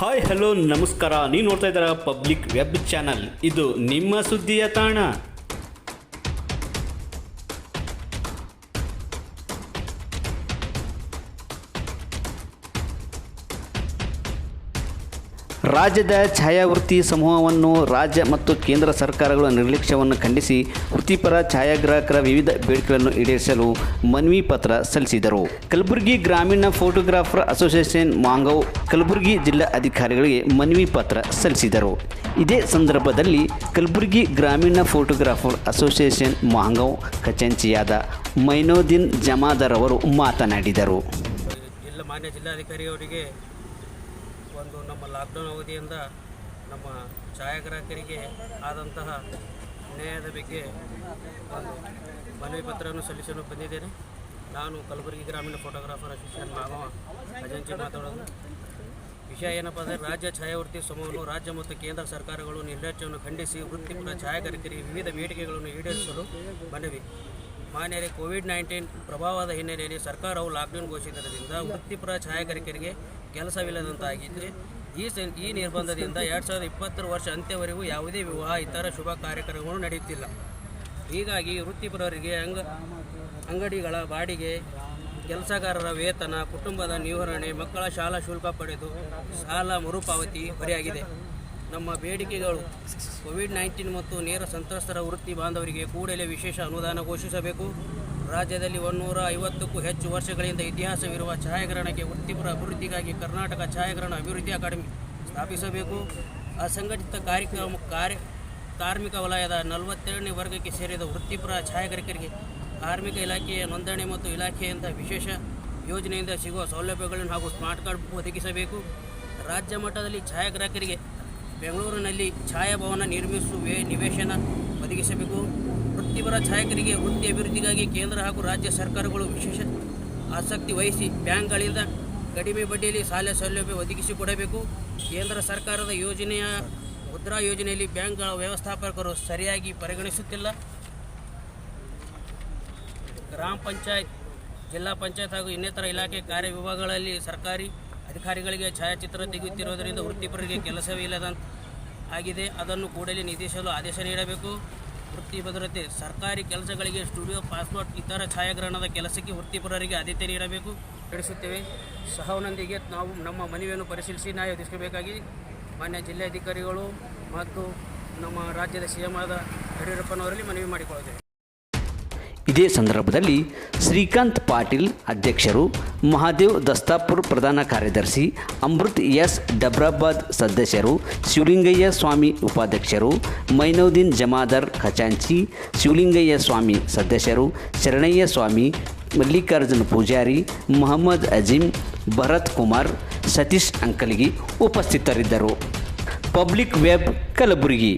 Hi hello ನಮಸ್ಕಾರ. ನೀವು ನೋಡ್ತಾ ಇದ್ದೀರಾ ಪಬ್ಲಿಕ್ ವೆಬ್ ಚಾನಲ್. ಇದು ನಿಮ್ಮ ಸುದ್ದಿಯ ತಾಣ. ರಾಜ್ಯದ ಛಾಯಾವೃತ್ತಿ ಸಮೂಹವನ್ನು ರಾಜ್ಯ ಮತ್ತು ಕೇಂದ್ರ ಸರ್ಕಾರಗಳ ನಿರ್ಲಕ್ಷ್ಯವನ್ನು ಖಂಡಿಸಿ ವೃತ್ತಿಪರ ಛಾಯಾಗ್ರಾಹಕರ ವಿವಿಧ ಬೇಡಿಕೆಗಳನ್ನು ಈಡೇರಿಸಲು ಮನವಿ ಪತ್ರ ಸಲ್ಲಿಸಿದರು. ಕಲಬುರಗಿ ಗ್ರಾಮೀಣ ಫೋಟೋಗ್ರಾಫರ್ ಅಸೋಸಿಯೇಷನ್ ಮಾಂಗವ್ ಕಲಬುರಗಿ ಜಿಲ್ಲಾ ಅಧಿಕಾರಿಗಳಿಗೆ ಮನವಿ ಪತ್ರ ಸಲ್ಲಿಸಿದರು. ಇದೇ ಸಂದರ್ಭದಲ್ಲಿ ಕಲಬುರಗಿ ಗ್ರಾಮೀಣ ಫೋಟೋಗ್ರಾಫರ್ ಅಸೋಸಿಯೇಷನ್ ಮಾಂಗವ್ ಖಚಂಚಿಯಾದ ಮೈನೋದಿನ್ ಜಮಾದರ್ ಅವರು ಮಾತನಾಡಿದರು. ಮಾನ್ಯ ಜಿಲ್ಲಾಧಿಕಾರಿಯವರಿಗೆ ಒಂದು ನಮ್ಮ ಲಾಕ್ಡೌನ್ ಅವಧಿಯಿಂದ ನಮ್ಮ ಛಾಯಾಗ್ರಾಹಕರಿಗೆ ಆದಂತಹ ನ್ಯಾಯದ ಬಗ್ಗೆ ಒಂದು ಮನವಿ ಪತ್ರವನ್ನು ಸಲ್ಲಿಸಲು ಬಂದಿದ್ದೇನೆ. ನಾನು ಕಲಬುರಗಿ ಗ್ರಾಮೀಣ ಫೋಟೋಗ್ರಾಫರ್ ಅಸೋಸಿಯೇಷನ್ ಮಾಮ ಅಜಂಚಿ ಮಾತಾಡೋದು. ವಿಷಯ ಏನಪ್ಪ ಅಂದರೆ ರಾಜ್ಯ ಛಾಯಾವೃತ್ತಿ ಸಮೂಹವನ್ನು ರಾಜ್ಯ ಮತ್ತು ಕೇಂದ್ರ ಸರ್ಕಾರಗಳು ನಿರ್ಲಕ್ಷ್ಯವನ್ನು ಖಂಡಿಸಿ ವೃತ್ತಿಪರ ಛಾಯಾಗಾರಿಕರಿಗೆ ವಿವಿಧ ಬೇಡಿಕೆಗಳನ್ನು ಈಡೇರಿಸಲು ಮನವಿ. ಮಾನ್ಯರೇ, ಕೋವಿಡ್ ನೈನ್ಟೀನ್ ಪ್ರಭಾವದ ಹಿನ್ನೆಲೆಯಲ್ಲಿ ಸರ್ಕಾರವು ಲಾಕ್ಡೌನ್ ಘೋಷಿಸಿದ್ದರಿಂದ ವೃತ್ತಿಪರ ಛಾಯಾಗಾರಿಕರಿಗೆ ಕೆಲಸವಿಲ್ಲದಂತಾಗಿದೆ ಈ ಈ ನಿರ್ಬಂಧದಿಂದ ಎರಡು ಸಾವಿರದ ಇಪ್ಪತ್ತರ ವರ್ಷ ಅಂತ್ಯವರೆಗೂ ಯಾವುದೇ ವಿವಾಹ, ಇತರ ಶುಭ ಕಾರ್ಯಕ್ರಮಗಳು ನಡೆಯುತ್ತಿಲ್ಲ. ಹೀಗಾಗಿ ವೃತ್ತಿಪರರಿಗೆ ಅಂಗ, ಅಂಗಡಿಗಳ ಬಾಡಿಗೆ, ಕೆಲಸಗಾರರ ವೇತನ, ಕುಟುಂಬದ ನಿರ್ವಹಣೆ, ಮಕ್ಕಳ ಶಾಲಾ ಶುಲ್ಕ ಪಡೆದು ಸಾಲ ಮರುಪಾವತಿ ಹೊರೆಯಾಗಿದೆ ನಮ್ಮ ಬೇಡಿಕೆಗಳು ಕೋವಿಡ್ ನೈನ್ಟೀನ್ ಮತ್ತು ನೇರ ಸಂತ್ರಸ್ತರ ವೃತ್ತಿ ಬಾಂಧವರಿಗೆ ಕೂಡಲೇ ವಿಶೇಷ ಅನುದಾನ ಘೋಷಿಸಬೇಕು. ರಾಜ್ಯದಲ್ಲಿ ಒಂದೂರ ಐವತ್ತಕ್ಕೂ ಹೆಚ್ಚು ವರ್ಷಗಳಿಂದ ಇತಿಹಾಸವಿರುವ ಛಾಯಾಗ್ರಹಣಕ್ಕೆ ವೃತ್ತಿಪರ ಅಭಿವೃದ್ಧಿಗಾಗಿ ಕರ್ನಾಟಕ ಛಾಯಾಗ್ರಹಣ ಅಭಿವೃದ್ಧಿ ಅಕಾಡೆಮಿ ಸ್ಥಾಪಿಸಬೇಕು. ಅಸಂಘಟಿತ ಕಾರ್ಯಕ್ರಮ ಕಾರ್ಯ, ಕಾರ್ಮಿಕ ವಲಯದ ನಲವತ್ತೆರಡನೇ ವರ್ಗಕ್ಕೆ ಸೇರಿದ ವೃತ್ತಿಪರ ಛಾಯಾಗ್ರಹಕರಿಗೆ ಕಾರ್ಮಿಕ ಇಲಾಖೆಯ ನೋಂದಣಿ ಮತ್ತು ಇಲಾಖೆಯಿಂದ ವಿಶೇಷ ಯೋಜನೆಯಿಂದ ಸಿಗುವ ಸೌಲಭ್ಯಗಳನ್ನು ಹಾಗೂ ಸ್ಮಾರ್ಟ್ ಕಾರ್ಡ್ ಒದಗಿಸಬೇಕು. ರಾಜ್ಯ ಮಟ್ಟದಲ್ಲಿ ಛಾಯಾಗ್ರಾಹಕರಿಗೆ ಬೆಂಗಳೂರಿನಲ್ಲಿ ಛಾಯಾಭವನ ನಿರ್ಮಿಸುವ, ನಿವೇಶನ ಒದಗಿಸಬೇಕು. ವೃತ್ತಿಪರ ಛಾಯಕರಿಗೆ ವೃತ್ತಿ ಅಭಿವೃದ್ಧಿಗಾಗಿ ಕೇಂದ್ರ ಹಾಗೂ ರಾಜ್ಯ ಸರ್ಕಾರಗಳು ವಿಶೇಷ ಆಸಕ್ತಿ ವಹಿಸಿ ಬ್ಯಾಂಕ್ಗಳಿಂದ ಕಡಿಮೆ ಬಡ್ಡಿಯಲ್ಲಿ ಸಾಲ ಸೌಲಭ್ಯ ಒದಗಿಸಿಕೊಡಬೇಕು ಕೇಂದ್ರ ಸರ್ಕಾರದ ಯೋಜನೆಯ ಮುದ್ರಾ ಯೋಜನೆಯಲ್ಲಿ ಬ್ಯಾಂಕ್ಗಳ ವ್ಯವಸ್ಥಾಪಕರು ಸರಿಯಾಗಿ ಪರಿಗಣಿಸುತ್ತಿಲ್ಲ. ಗ್ರಾಮ ಪಂಚಾಯತ್, ಜಿಲ್ಲಾ ಪಂಚಾಯತ್ ಹಾಗೂ ಇನ್ನಿತರ ಇಲಾಖೆ ಕಾರ್ಯವಿಭಾಗಗಳಲ್ಲಿ ಸರ್ಕಾರಿ ಅಧಿಕಾರಿಗಳಿಗೆ ಛಾಯಾಚಿತ್ರ ತೆಗೆಯುತ್ತಿರುವುದರಿಂದ ವೃತ್ತಿಪರರಿಗೆ ಕೆಲಸವೇ ಇಲ್ಲದಂತ ಆಗಿದೆ ಅದನ್ನು ಕೂಡಲೇ ನಿಧಿಸಲು ಆದೇಶ ನೀಡಬೇಕು. ವೃತ್ತಿ ಭದ್ರತೆ, ಸರ್ಕಾರಿ ಕೆಲಸಗಳಿಗೆ ಸ್ಟುಡಿಯೋ ಪಾಸ್ಪೋರ್ಟ್ ಇತರ ಛಾಯಾಗ್ರಹಣದ ಕೆಲಸಕ್ಕೆ ವೃತ್ತಿಪರರಿಗೆ ಆದ್ಯತೆ ನೀಡಬೇಕು. ತಿಳಿಸುತ್ತೇವೆ ಸಹವನೊಂದಿಗೆ ನಾವು ನಮ್ಮ ಮನವಿಯನ್ನು ಪರಿಶೀಲಿಸಿ ನ್ಯಾಯ ಒದಗಿಸಬೇಕಾಗಿ ಮಾನ್ಯ ಜಿಲ್ಲಾಧಿಕಾರಿಗಳು ಮತ್ತು ನಮ್ಮ ರಾಜ್ಯದ ಸಿ ಎಂ ಆದ ಯಡಿಯೂರಪ್ಪನವರಲ್ಲಿ ಮನವಿ ಮಾಡಿಕೊಳ್ಳುತ್ತೇವೆ. ಇದೇ ಸಂದರ್ಭದಲ್ಲಿ ಶ್ರೀಕಾಂತ್ ಪಾಟೀಲ್ ಅಧ್ಯಕ್ಷರು ಮಹಾದೇವ್ ದಸ್ತಾಪುರ್ ಪ್ರಧಾನ ಕಾರ್ಯದರ್ಶಿ ಅಮೃತ್ ಎಸ್ ಡಬ್ರಾಬಾದ್ ಸದಸ್ಯರು ಶಿವಲಿಂಗಯ್ಯ ಸ್ವಾಮಿ ಉಪಾಧ್ಯಕ್ಷರು ಮೈನೌದ್ದೀನ್ ಜಮಾದರ್ ಖಚಾಂಚಿ ಶಿವಲಿಂಗಯ್ಯ ಸ್ವಾಮಿ ಸದಸ್ಯರು, ಶರಣಯ್ಯ ಸ್ವಾಮಿ, ಮಲ್ಲಿಕಾರ್ಜುನ ಪೂಜಾರಿ, ಮೊಹಮ್ಮದ್ ಅಜೀಂ ಭರತ್ ಕುಮಾರ್, ಸತೀಶ್ ಅಂಕಲ್ಗಿ ಉಪಸ್ಥಿತರಿದ್ದರು. Public web Kalaburagi.